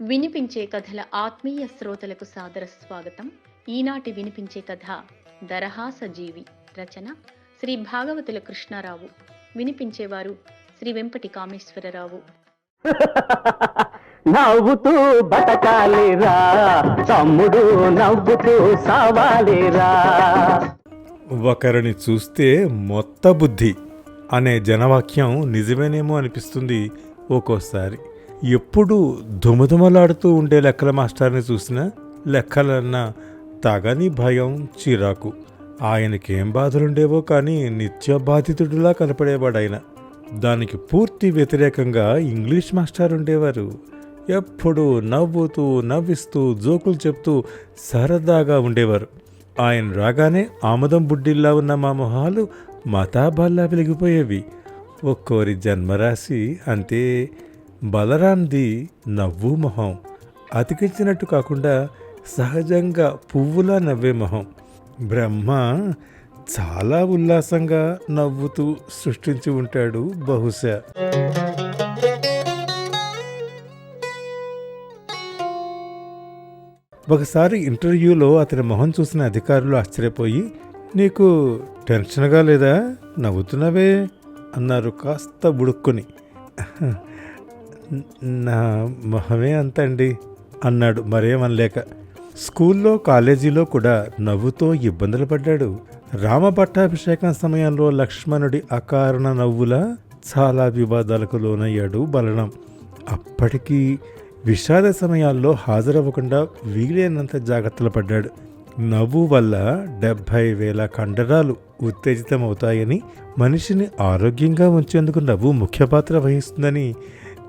వినిపించే కథల ఆత్మీయ శ్రోతలకు సాదర స్వాగతం. ఈనాటి వినిపించే కథ దరహాస జీవి రచన శ్రీ భాగవతుల కృష్ణారావు. వినిపించేవారు శ్రీ వెంపటి కామేశ్వరరావు నవ్వుతూ బతకాలిరా తమ్ముడు నవ్వుతూ సావాలిరా. ఒకరిని చూస్తే మొత్త బుద్ధి అనే జనవాక్యం నిజమేనేమో అనిపిస్తుంది ఒక్కోసారి. ఎప్పుడు దుమదుమలాడుతూ ఉండే లెక్కల మాస్టర్ని చూసినా లెక్కలన్నా తగని భయం చిరాకు. ఆయనకేం బాధలుండేవో కానీ నిత్య బాధితుడిలా కనపడేవాడాయన దానికి పూర్తి వ్యతిరేకంగా ఇంగ్లీష్ మాస్టర్ ఉండేవారు. ఎప్పుడూ నవ్వుతూ నవ్విస్తూ జోకులు చెప్తూ సరదాగా ఉండేవారు. ఆయన రాగానే ఆమదం బుడ్డిల్లా ఉన్న మా మొహాలు మతాబాల్లా వెలిగిపోయేవి. ఒక్కోరి జన్మరాశి అంటే బలరాంది నవ్వు మొహం. అతికించినట్టు కాకుండా సహజంగా పువ్వులా నవ్వే మొహం. బ్రహ్మ చాలా ఉల్లాసంగా నవ్వుతూ సృష్టించి ఉంటాడు బహుశా. ఒకసారి ఇంటర్వ్యూలో అతని మొహం చూసిన అధికారులు ఆశ్చర్యపోయి నీకు టెన్షన్గా లేదా? నవ్వుతున్నావే? అన్నారు కాస్త బుడుక్కుని. నా మొహమే అంతండి అన్నాడు మరేమనలేక. స్కూల్లో కాలేజీలో కూడా నవ్వుతో ఇబ్బందులు పడ్డాడు. రామపట్టాభిషేకం సమయంలో లక్ష్మణుడి అకారణ నవ్వుల చాలా వివాదాలకు లోనయ్యాడు బలనం అప్పటికీ విషాద సమయాల్లో హాజరవ్వకుండా వీలైనంత జాగ్రత్తలు పడ్డాడు. నవ్వు వల్ల డెబ్భై వేల కండరాలు ఉత్తేజితమవుతాయని మనిషిని ఆరోగ్యంగా ఉంచేందుకు నవ్వు ముఖ్య పాత్ర వహిస్తుందని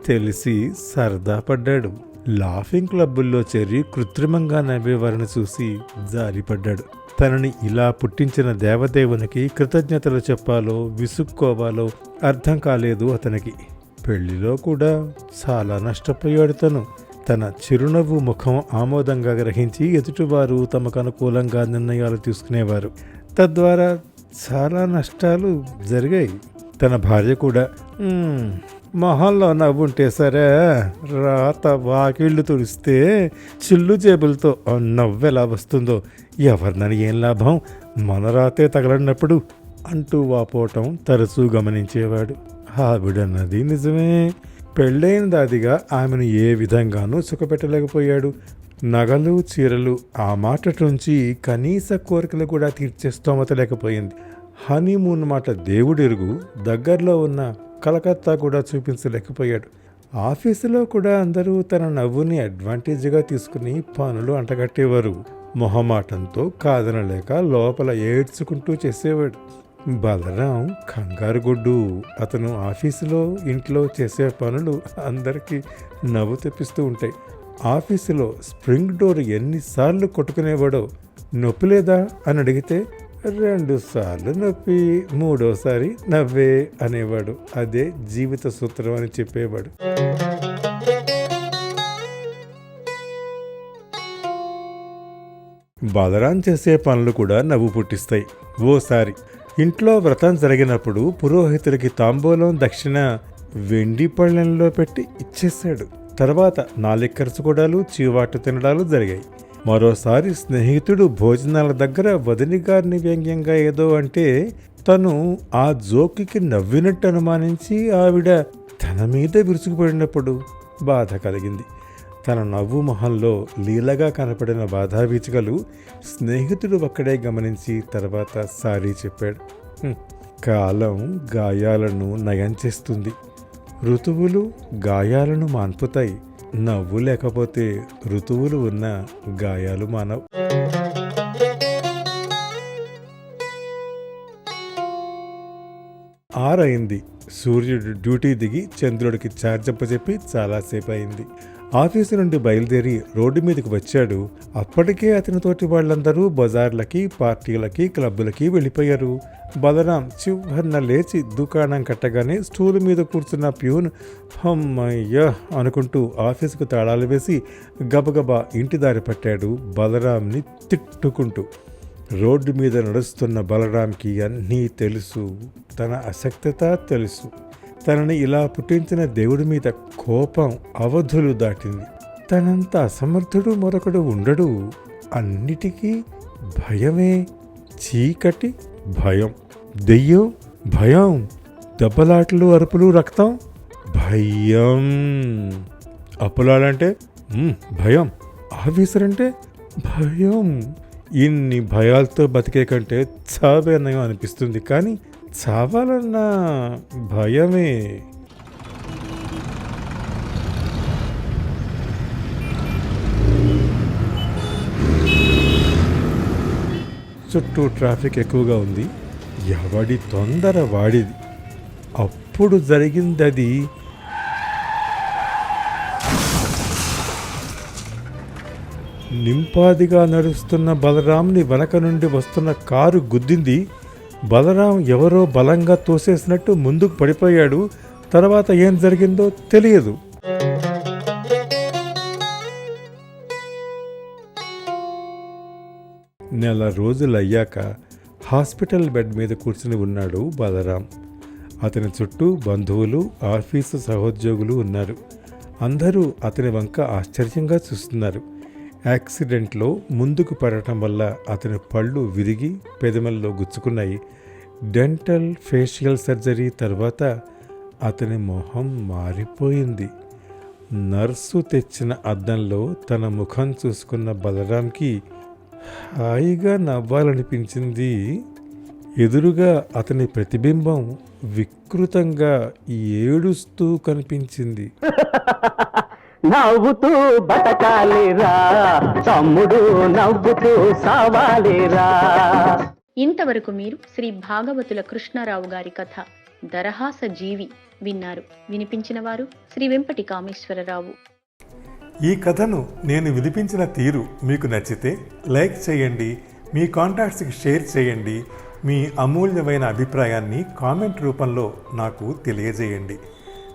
తెలిసి సరదా పడ్డాడు. లాఫింగ్ క్లబ్బుల్లో చేరి కృత్రిమంగా నవ్వేవారిని చూసి జారిపడ్డాడు తనని ఇలా పుట్టించిన దేవదేవునికి కృతజ్ఞతలు చెప్పాలో విసుక్కోవాలో అర్థం కాలేదు అతనికి. పెళ్ళిలో కూడా చాలా నష్టపోయాడు తను. తన చిరునవ్వు ముఖం ఆమోదంగా గ్రహించి ఎదుటివారు తమకు అనుకూలంగా నిర్ణయాలు తీసుకునేవారు. తద్వారా చాలా నష్టాలు జరిగాయి. తన భార్య కూడా మొహంలో నవ్వుంటే సరే రాత వాకిళ్ళు తుడిస్తే చిల్లు జేబులతో ఆ నవ్వు ఎలా వస్తుందో ఎవరినని ఏం లాభం? మన రాతే తగలడినప్పుడు అంటూ వాపోవటం తరచూ గమనించేవాడు. ఆవిడన్నది నిజమే. పెళ్ళైన దాదిగా ఆమెను ఏ విధంగానూ సుఖపెట్టలేకపోయాడు. నగలు చీరలు ఆ మాట నుంచి కనీస కోరికలు కూడా తీర్చే స్తోమత లేకపోయింది. హనీమూన్ మాట దేవుడెరుగు దగ్గరలో ఉన్న కలకత్తా కూడా చూపించలేకపోయాడు. ఆఫీసులో కూడా అందరూ తన నవ్వుని అడ్వాంటేజ్గా తీసుకుని పనులు అంటగట్టేవారు. మొహమాటంతో కాదనలేక లోపల ఏడ్చుకుంటూ చేసేవాడు. బలరాం కంగారు గుడ్డు అతను ఆఫీసులో ఇంట్లో చేసే పనులు అందరికీ నవ్వు తెప్పిస్తూ ఉంటాయి. ఆఫీసులో స్ప్రింగ్ డోర్ ఎన్నిసార్లు కొట్టుకునేవాడో నొప్పి లేదా అని అడిగితే రెండుసార్లు నొప్పి మూడోసారి నవ్వే అనేవాడు. అదే జీవిత సూత్రం అని చెప్పేవాడు. బలరాం చేసే పనులు కూడా నవ్వు పుట్టిస్తాయి. ఓసారి ఇంట్లో వ్రతం జరిగినప్పుడు పురోహితుడికి తాంబూలం దక్షిణ వెండి పళ్ళెంలో పెట్టి ఇచ్చేశాడు. తర్వాత నాలుగు ఖర్చుకోవడాలు చీవాటు తినడాలు జరిగాయి. మరోసారి స్నేహితుడు భోజనాల దగ్గర వదిని గారిని వ్యంగ్యంగా ఏదో అంటే తను ఆ జోకికి నవ్వినట్టు అనుమానించి ఆవిడ తన మీద విరుచుకుపడినప్పుడు బాధ కలిగింది. తన నవ్వు మొహంలో లీలగా కనపడిన బాధావీచికలు స్నేహితుడు ఒక్కడే గమనించి తర్వాత సారీ చెప్పాడు. కాలం గాయాలను నయం చేస్తుంది. ఋతువులు గాయాలను మాన్పుతాయి. నవ్వు లేకపోతే ఋతువులు ఉన్న గాయాలు మానవు. ఆరైంది సూర్యుడు డ్యూటీ దిగి చంద్రుడికి చార్జప్పచెప్పి చాలాసేపు అయింది ఆఫీసు నుండి బయలుదేరి రోడ్డు మీదకి వచ్చాడు. అప్పటికే అతనితోటి వాళ్ళందరూ బజార్లకి పార్టీలకి క్లబ్బులకి వెళ్ళిపోయారు. బలరాం చివరన లేచి దుకాణం కట్టగానే స్టూల్ మీద కూర్చున్న ప్యూన్ హమ్మయ్య అనుకుంటూ ఆఫీసుకు తాళాలు వేసి గబగబా ఇంటి దారి పట్టాడు బలరాంని తిట్టుకుంటూ. రోడ్డు మీద నడుస్తున్న బలరాంకి అన్నీ తెలుసు. తన అసక్తత తెలుసు. తనని ఇలా పుట్టించిన దేవుడి మీద కోపం అవధులు దాటింది. తనంత అసమర్థుడు మరొకడు ఉండడు. అన్నిటికీ భయమే చీకటి భయం. దెయ్యం భయం. దెబ్బలాటలు అరుపులు రక్తం భయం. అప్పులాలంటే భయం. ఆఫీసర్ అంటే భయం. ఇన్ని భయాలతో బతికే కంటే చావే నయం అనిపిస్తుంది కానీ చావాలన్న భయమే. చుట్టూ ట్రాఫిక్ ఎక్కువగా ఉంది. ఎవడి తొందర వాడిది. అప్పుడు జరిగిందది నింపాదిగా నడుస్తున్న బలరాంని వెనక నుండి వస్తున్న కారు గుద్దింది. బలరాం ఎవరో బలంగా తోసేసినట్టు ముందుకు పడిపోయాడు. తర్వాత ఏం జరిగిందో తెలియదు. నెల రోజులయ్యాక హాస్పిటల్ బెడ్ మీద కూర్చుని ఉన్నాడు బలరాం. అతని చుట్టూ బంధువులు ఆఫీసు సహోద్యోగులు ఉన్నారు. అందరూ అతని వంక ఆశ్చర్యంగా చూస్తున్నారు. యాక్సిడెంట్లో ముందుకు పడటం వల్ల అతని పళ్ళు విరిగి పెదమల్లో గుచ్చుకున్నాయి. డెంటల్ ఫేషియల్ సర్జరీ తర్వాత అతని మొహం మారిపోయింది. నర్సు తెచ్చిన అద్దంలో తన ముఖం చూసుకున్న బలరాంకి హాయిగా నవ్వాలనిపించింది. ఎదురుగా అతని ప్రతిబింబం వికృతంగా ఏడుస్తూ కనిపించింది. నవ్వుతూ బతకాలిరా. తమ్ముడు నవ్వుతూ సావాలిరా. ఇంతవరకు మీరు శ్రీ భాగవతుల కృష్ణారావు గారి కథ దరహాస జీవి విన్నారు. వినిపించిన వారు శ్రీ వెంపటి కామేశ్వరరావు ఈ కథను నేను వినిపించిన తీరు మీకు నచ్చితే లైక్ చేయండి మీ కాంటాక్ట్స్కి షేర్ చేయండి మీ అమూల్యమైన అభిప్రాయాన్ని కామెంట్ రూపంలో నాకు తెలియజేయండి.